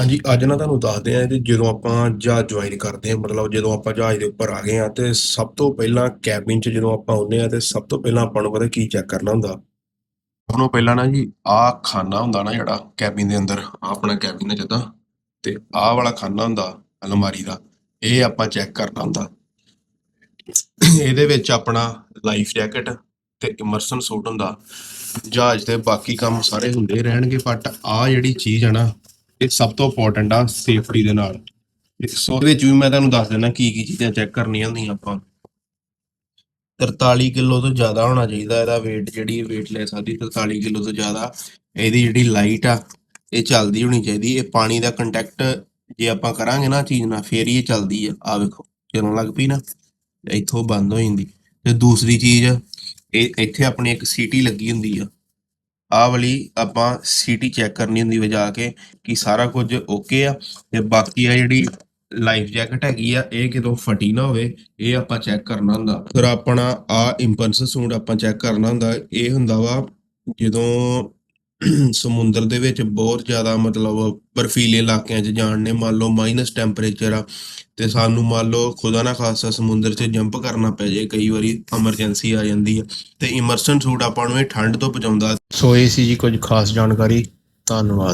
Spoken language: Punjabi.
ਹਾਂਜੀ, ਅੱਜ ਨਾ ਤੁਹਾਨੂੰ ਦੱਸਦੇ ਆ ਕਿ ਜਦੋਂ ਆਪਾਂ ਜਹਾਜ਼ ਜੁਆਇਨ ਕਰਦੇ ਆ ਮਤਲਬ ਜਦੋਂ ਆਪਾਂ ਜਹਾਜ਼ ਦੇ ਉੱਪਰ ਆ ਗਏ ਆ ਤੇ ਸਭ ਤੋਂ ਪਹਿਲਾਂ ਕੈਬਿਨ 'ਚ ਜਦੋਂ ਆਪਾਂ ਆਉਂਦੇ ਆ ਤੇ ਸਭ ਤੋਂ ਪਹਿਲਾਂ ਆਪਾਂ ਨੂੰ ਪਤਾ ਕੀ ਚੈੱਕ ਕਰਨਾ ਹੁੰਦਾ? ਸਭ ਤੋਂ ਪਹਿਲਾਂ ਨਾ ਜੀ, ਆਹ ਖਾਨਾ ਹੁੰਦਾ ਨਾ ਜਿਹੜਾ ਕੈਬਿਨ ਦੇ ਅੰਦਰ, ਆਹ ਆਪਣਾ ਕੈਬਿਨ ਹੈ ਜਦਾਂ, ਤੇ ਆਹ ਵਾਲਾ ਖਾਨਾ ਹੁੰਦਾ, ਅਲਮਾਰੀ ਦਾ, ਇਹ ਆਪਾਂ ਚੈੱਕ ਕਰਨਾ ਹੁੰਦਾ। ਇਹਦੇ ਵਿੱਚ ਆਪਣਾ ਲਾਈਫ ਜੈਕਟ ਤੇ ਇਮਰਸ਼ਨ ਸੂਟ ਹੁੰਦਾ। ਜਹਾਜ਼ ਤੇ ਬਾਕੀ ਕੰਮ ਸਾਰੇ ਹੁੰਦੇ ਰਹਿਣਗੇ ਬਟ ਆਹ ਜਿਹੜੀ ਚੀਜ਼ ਆ ਨਾ ਇਹ ਸਭ ਤੋਂ ਇੰਪੋਰਟੈਂਟ ਆ ਸੇਫਟੀ ਦੇ ਨਾਲ। ਤੇ ਸੋ ਉਹਦੇ ਵਿੱਚ ਵੀ ਮੈਂ ਤੁਹਾਨੂੰ ਦੱਸ ਦਿੰਦਾ ਕੀ ਕੀ ਚੀਜ਼ਾਂ ਚੈੱਕ ਕਰਨੀਆਂ ਹੁੰਦੀਆਂ ਆਪਾਂ। 43 ਕਿਲੋ ਤੋਂ ਜ਼ਿਆਦਾ ਹੋਣਾ ਚਾਹੀਦਾ, ਇਹਦਾ weight ਜਿਹੜੀ weight ਲੈ ਸਕਦੀ 43 ਕਿਲੋ ਤੋਂ ਜ਼ਿਆਦਾ। ਇਹਦੀ ਜਿਹੜੀ ਲਾਈਟ ਆ, ਇਹ ਚੱਲਦੀ ਹੋਣੀ ਚਾਹੀਦੀ, ਇਹ ਪਾਣੀ ਦਾ ਕੰਟੈਕਟ ਜੇ ਆਪਾਂ ਕਰਾਂਗੇ ਨਾ ਚੀਜ਼ ਨਾਲ, ਫੇਰ ਹੀ ਇਹ ਚੱਲਦੀ ਆ। ਆ ਵੇਖੋ, ਚੱਲਣ ਲੱਗ ਪਈ ਨਾ, ਇੱਥੋਂ ਬੰਦ ਹੋ ਜਾਂਦੀ। ਤੇ ਦੂਸਰੀ ਚੀਜ਼, ਇਹ ਇੱਥੇ ਆਪਣੀ ਇੱਕ ਸੀਟੀ ਲੱਗੀ ਹੁੰਦੀ ਆ। ਆਹ ਵਾਲੀ ਆਪਾਂ ਸੀਟੀ ਚੈੱਕ ਕਰਨੀ ਹੁੰਦੀ ਵਜਾ ਕੇ ਕਿ ਸਾਰਾ ਕੁਝ ਓਕੇ ਆ ਤੇ ਬਾਕੀ ਆ ਜਿਹੜੀ ਲਾਈਫ ਜੈਕਟ ਹੈਗੀ ਆ, ਇਹ ਕਿਤੋਂ ਫਟੀ ਨਾ ਹੋਵੇ, ਇਹ ਆਪਾਂ ਚੈੱਕ ਕਰਨਾ ਹੁੰਦਾ। ਫਿਰ ਆਪਣਾ ਆ ਇੰਪਲਸ ਸੂਟ ਆਪਾਂ ਚੈੱਕ ਕਰਨਾ ਹੁੰਦਾ, ਇਹ ਹੁੰਦਾ ਵਾ ਜਦੋਂ ਸਮੁੰਦਰ ਦੇ ਵਿੱਚ ਬਹੁਤ ਜ਼ਿਆਦਾ ਮਤਲਬ ਬਰਫੀਲੇ ਇਲਾਕਿਆਂ 'ਚ ਜਾਣ ਨੇ, ਮੰਨ ਲਓ ਮਾਈਨਸ ਟੈਂਪਰੇਚਰ ਆ, ਤੇ ਸਾਨੂੰ ਮੰਨ ਲਓ ਖੁਦਾ ਨਾ ਖਾਸਾ ਸਮੁੰਦਰ 'ਚ ਜੰਪ ਕਰਨਾ ਪੈ ਜੇ ਕਈ ਵਾਰੀ ਐਮਰਜੈਂਸੀ ਆ ਜਾਂਦੀ ਹੈ ਤੇ ਇਮਰਸ਼ਨ ਸੂਟ ਆਪਾਂ ਨੂੰ ਇਹ ਠੰਡ ਤੋਂ ਬਚਾਉਂਦਾ। ਸੋ ਇਹ ਸੀ ਜੀ ਕੁਝ ਖਾਸ ਜਾਣਕਾਰੀ, ਧੰਨਵਾਦ।